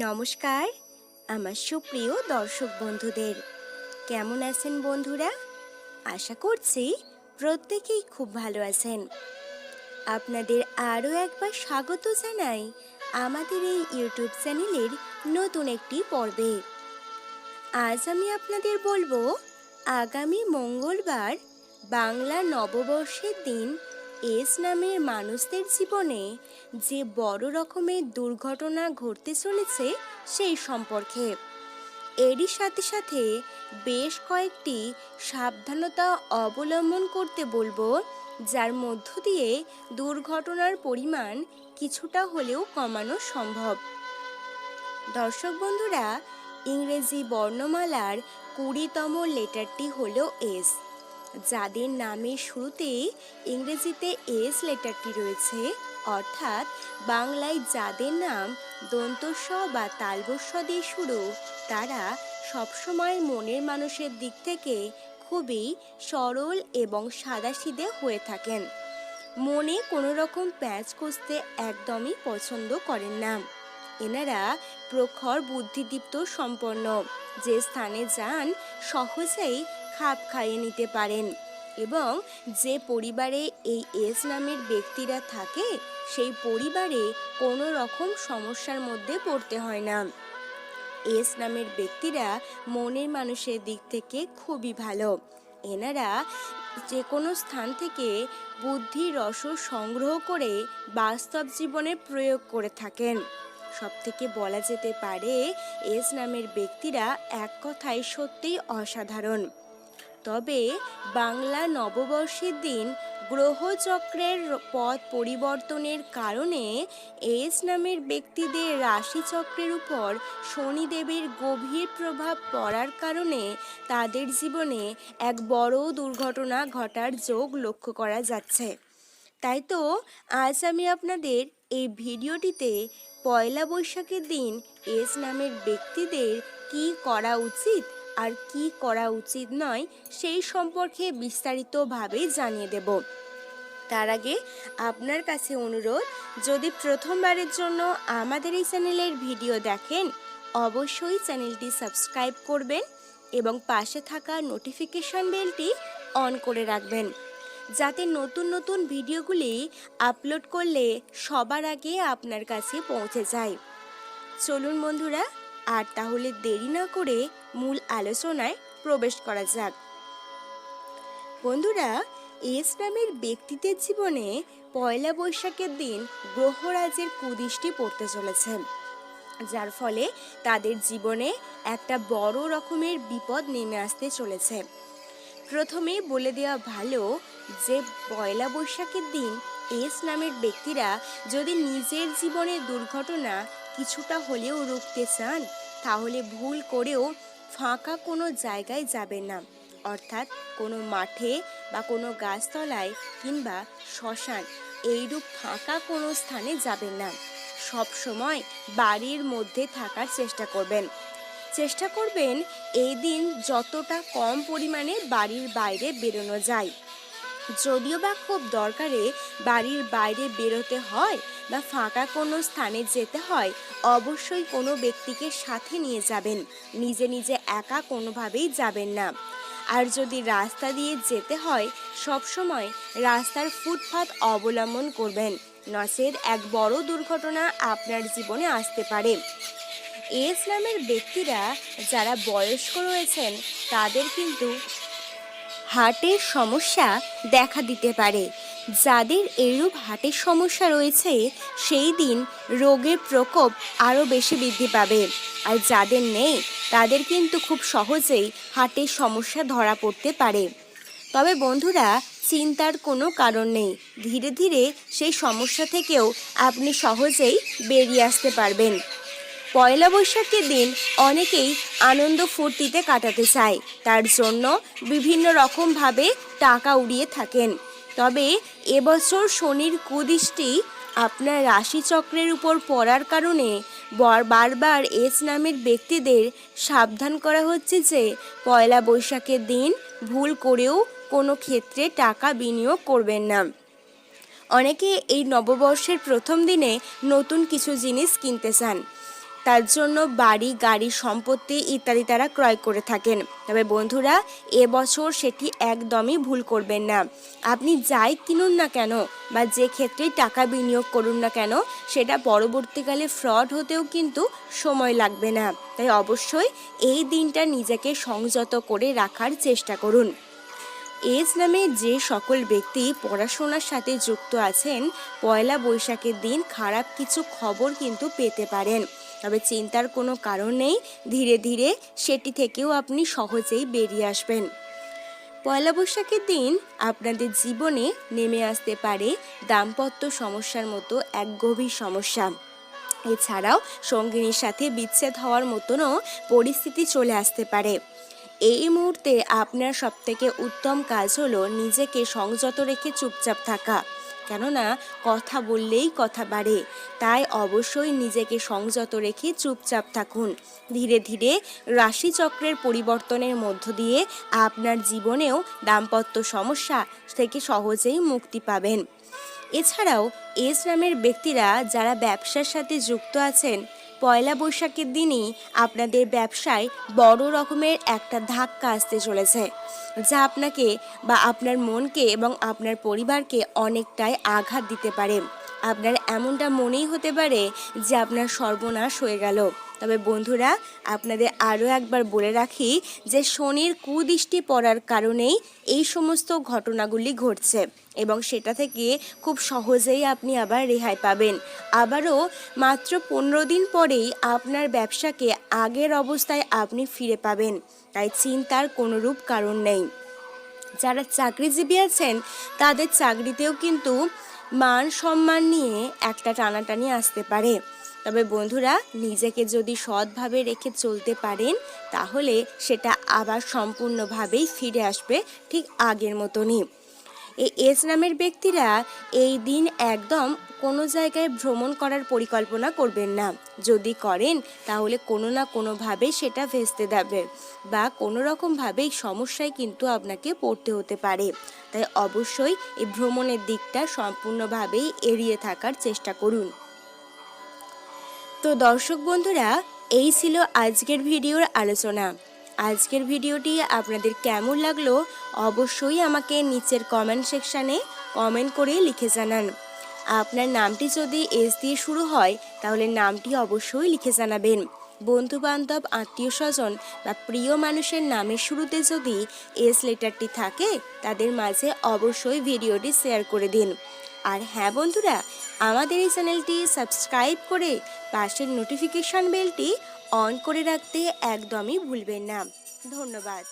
নমস্কার, আমার সুপ্রিয় দর্শক বন্ধুদের। কেমন আছেন বন্ধুরা? আশা করছি প্রত্যেকেই খুব ভালো আছেন। আপনাদের আরও একবার স্বাগত জানাই আমাদের এই ইউটিউব চ্যানেলের নতুন একটি পর্বে। আজ আমি আপনাদের বলব, আগামী মঙ্গলবার বাংলা নববর্ষের দিন এস নামের মানুষদের জীবনে যে বড় রকমের দুর্ঘটনা ঘটতে চলেছে সেই সম্পর্কে। এরই সাথে সাথে বেশ কয়েকটি সাবধানতা অবলম্বন করতে বলব, যার মধ্য দিয়ে দুর্ঘটনার পরিমাণ কিছুটা হলেও কমানো সম্ভব। দর্শক বন্ধুরা, ইংরেজি বর্ণমালার কুড়িতম লেটারটি হলো এস। যাদের নামের শুরুতেই ইংরেজিতে এস লেটারটি রয়েছে, অর্থাৎ বাংলায় যাদের নাম দন্তস্ব বা তালবস্ব দিয়ে শুরু, তারা সবসময় মনের মানুষের দিক থেকে খুবই সরল এবং সাদাসিধে হয়ে থাকেন। মনে কোনো রকম প্যাঁচ কষতে একদমই পছন্দ করেন না। এনারা প্রখর বুদ্ধিদীপ্ত সম্পন্ন, যে স্থানে যান সহজেই খাপ খাইয়ে নিতে পারেন এবং যে পরিবারে এই এস নামের ব্যক্তিরা থাকে, সেই পরিবারে কোনো রকম সমস্যার মধ্যে পড়তে হয় না। এস নামের ব্যক্তিরা মনের মানুষের দিক থেকে খুবই ভালো। এনারা যে কোনো স্থান থেকে বুদ্ধি, রস সংগ্রহ করে বাস্তব জীবনে প্রয়োগ করে থাকেন। সব থেকে বলা যেতে পারে, এস নামের ব্যক্তিরা এক কথায় সত্যিই অসাধারণ। তবে বাংলা নববর্ষের দিন গ্রহচক্রের পথ পরিবর্তনের কারণে এস নামের ব্যক্তিদের রাশিচক্রের উপর শনিদেবের গভীর প্রভাব পড়ার কারণে তাদের জীবনে এক বড় দুর্ঘটনা ঘটার যোগ লক্ষ্য করা যাচ্ছে। তাই তো আজ আমি আপনাদের এই ভিডিওটিতে পয়লা বৈশাখের দিন এস নামের ব্যক্তিদের কি করা উচিত আর কি করা উচিত নয় সেই সম্পর্কে বিস্তারিতভাবে জানিয়ে দেব। তার আগে আপনার কাছে অনুরোধ, যদি প্রথমবারের জন্য আমাদের এই চ্যানেলের ভিডিও দেখেন, অবশ্যই চ্যানেলটি সাবস্ক্রাইব করবেন এবং পাশে থাকা নোটিফিকেশন বেলটি অন করে রাখবেন, যাতে নতুন নতুন ভিডিওগুলি আপলোড করলে সবার আগে আপনার কাছে পৌঁছে যায়। চলুন বন্ধুরা আর তাহলে দেরি না করে মূল আলোচনায় প্রবেশ করা যাক। বন্ধুরা, এস নামের ব্যক্তিদের জীবনে পয়লা বৈশাখের দিন গ্রহরাজের কুদৃষ্টি পড়তে চলেছে, যার ফলে তাদের জীবনে একটা বড় রকমের বিপদ নেমে আসতে চলেছে। প্রথমে বলে দেওয়া ভালো যে, পয়লা বৈশাখের দিন এস নামের ব্যক্তিরা যদি নিজের জীবনে দুর্ঘটনা কিছুটা হলেও রুখতে চান, তাহলে ভুল করেও ফাঁকা কোনো জায়গায় যাবেন না। অর্থাৎ কোনো মাঠে বা কোনো গাছতলায় কিংবা শ্মশান, এইরূপ ফাঁকা কোনো স্থানে যাবেন না। সব সময় বাড়ির মধ্যে থাকার চেষ্টা করবেন। চেষ্টা করবেন এই দিন যতটা কম পরিমাণে বাড়ির বাইরে বেরোনো যায়। যদিও বা খুব দরকারে বাড়ির বাইরে বেরোতে হয় বা ফাঁকা কোনো স্থানে যেতে হয়, অবশ্যই কোনো ব্যক্তিকে সাথে নিয়ে যাবেন। নিজে নিজে একা কোনোভাবেই যাবেন না। আর যদি রাস্তা দিয়ে যেতে হয়, সবসময় রাস্তার ফুটপাত অবলম্বন করবেন। নচেত এক বড় দুর্ঘটনা আপনার জীবনে আসতে পারে। এস নামের ব্যক্তিরা যারা বয়স্ক রয়েছেন, তাদের কিন্তু হার্টের সমস্যা দেখা দিতে পারে। যাদের এরূপ হার্টের সমস্যা রয়েছে, সেই দিন রোগের প্রকোপ আরও বেশি বৃদ্ধি পাবে। আর যাদের নেই, তাদের কিন্তু খুব সহজেই হার্টের সমস্যা ধরা পড়তে পারে। তবে বন্ধুরা, চিন্তার কোনো কারণ নেই। ধীরে ধীরে সেই সমস্যা থেকেও আপনি সহজেই বেরিয়ে আসতে পারবেন। পয়লা বৈশাখের দিন অনেকেই আনন্দ ফুর্তিতে কাটাতে চায়। তার জন্য বিভিন্ন রকমভাবে টাকা উড়িয়ে থাকেন। তবে এবছর শনির কুদৃষ্টি আপনার রাশিচক্রের উপর পড়ার কারণে বার- বারবার এস নামের ব্যক্তিদের সাবধান করা হচ্ছে যে পয়লা বৈশাখের দিন ভুল করেও কোনো ক্ষেত্রে টাকা বিনিয়োগ করবেন না। অনেকে এই নববর্ষের প্রথম দিনে নতুন কিছু জিনিস কিনতে চান। তার জন্য বাড়ি, গাড়ি, সম্পত্তি ইত্যাদি তারা ক্রয় করে থাকেন। তবে বন্ধুরা এবছর সেটি একদমই ভুল করবেন না। আপনি যাই কিনুন না কেন বা যে ক্ষেত্রেই টাকা বিনিয়োগ করুন না কেন, সেটা পরবর্তীকালে ফ্রড হতেও কিন্তু সময় লাগবে না। তাই অবশ্যই এই দিনটা নিজেকে সংযত করে রাখার চেষ্টা করুন। এজ নামে যে সকল ব্যক্তি পড়াশোনার সাথে যুক্ত আছেন, পয়লা বৈশাখের দিন খারাপ কিছু খবর কিন্তু পেতে পারেন। তবে চিন্তার কোনো কারণ নেই, ধীরে ধীরে সেটি থেকেও আপনি সহজেই বেরিয়ে আসবেন। পয়লা বৈশাখের দিন আপনাদের জীবনে নেমে আসতে পারে দাম্পত্য সমস্যার মতো এক গভীর সমস্যা। এছাড়াও সঙ্গিনীর সাথে বিচ্ছেদ হওয়ার মতনও পরিস্থিতি চলে আসতে পারে। এই মুহূর্তে আপনার সবথেকে উত্তম কাজ হলো নিজেকে সংযত রেখে চুপচাপ থাকা। কেননা কথা বললেই কথা বাড়ে। তাই অবশ্যই নিজেকে সংযত রেখে চুপচাপ থাকুন। ধীরে ধীরে রাশিচক্রের পরিবর্তনের মধ্য দিয়ে আপনার জীবনেও দাম্পত্য সমস্যা থেকে সহজেই মুক্তি পাবেন। এছাড়াও এস নামের ব্যক্তিরা যারা ব্যবসার সাথে যুক্ত আছেন পয়লা বৈশাখের দিনই আপনাদের ব্যবসায় বড় রকমের একটা ধাক্কা আসতে চলেছে, যা আপনাকে বা আপনার মনকে এবং আপনার পরিবারকে অনেকটাই আঘাত দিতে পারে। আপনার এমনটা মনেই হতে পারে যে আপনার সর্বনাশ হয়ে গেল। তবে বন্ধুরা, আপনাদের আরও একবার বলে রাখি যে শনির কুদৃষ্টি পড়ার কারণেই এই সমস্ত ঘটনাগুলি ঘটছে এবং সেটা থেকে খুব সহজেই আপনি আবার রেহাই পাবেন। আবারও মাত্র পনেরো দিন পরেই আপনার ব্যবসাকে আগের অবস্থায় আপনি ফিরে পাবেন, তাই চিন্তার কোনোরূপ কারণ নেই। যারা চাকরিজীবী আছেন, তাদের চাকরিতেও কিন্তু মান সম্মান নিয়ে একটা টানাটানি আসতে পারে। তবে বন্ধুরা, নিজেকে যদি সৎভাবে রেখে চলতে পারেন, তাহলে সেটা আবার সম্পূর্ণভাবেই ফিরে আসবে ঠিক আগের মতনই। এই এস নামের ব্যক্তিরা এই দিন একদম কোনো জায়গায় ভ্রমণ করার পরিকল্পনা করবেন না। যদি করেন, তাহলে কোনো না কোনোভাবে সেটা ভেস্তে দেবে বা কোনো রকমভাবেই সমস্যায় কিন্তু আপনাকে পড়তে হতে পারে। তাই অবশ্যই এই ভ্রমণের দিকটা সম্পূর্ণভাবেই এড়িয়ে থাকার চেষ্টা করুন। তো দর্শক বন্ধুরা, এই ছিল আজকের ভিডিওর আলোচনা। আজকের ভিডিওটি আপনাদের কেমন লাগল অবশ্যই আমাকে নিচের কমেন্ট সেকশানে কমেন্ট করে লিখে জানান। আপনার নামটি যদি এস দিয়ে শুরু হয়, তাহলে নামটি অবশ্যই লিখে জানাবেন। বন্ধু বান্ধব আত্মীয় স্বজন বা প্রিয় মানুষের নামের শুরুতে যদি এস লেটারটি থাকে, তাদের মাঝে অবশ্যই ভিডিওটি শেয়ার করে দিন। আর হ্যাঁ বন্ধুরা, আমাদের এই চ্যানেলটি সাবস্ক্রাইব করে পাশের নোটিফিকেশান বেলটি অন করে রাখতে একদমই ভুলবেন না। ধন্যবাদ।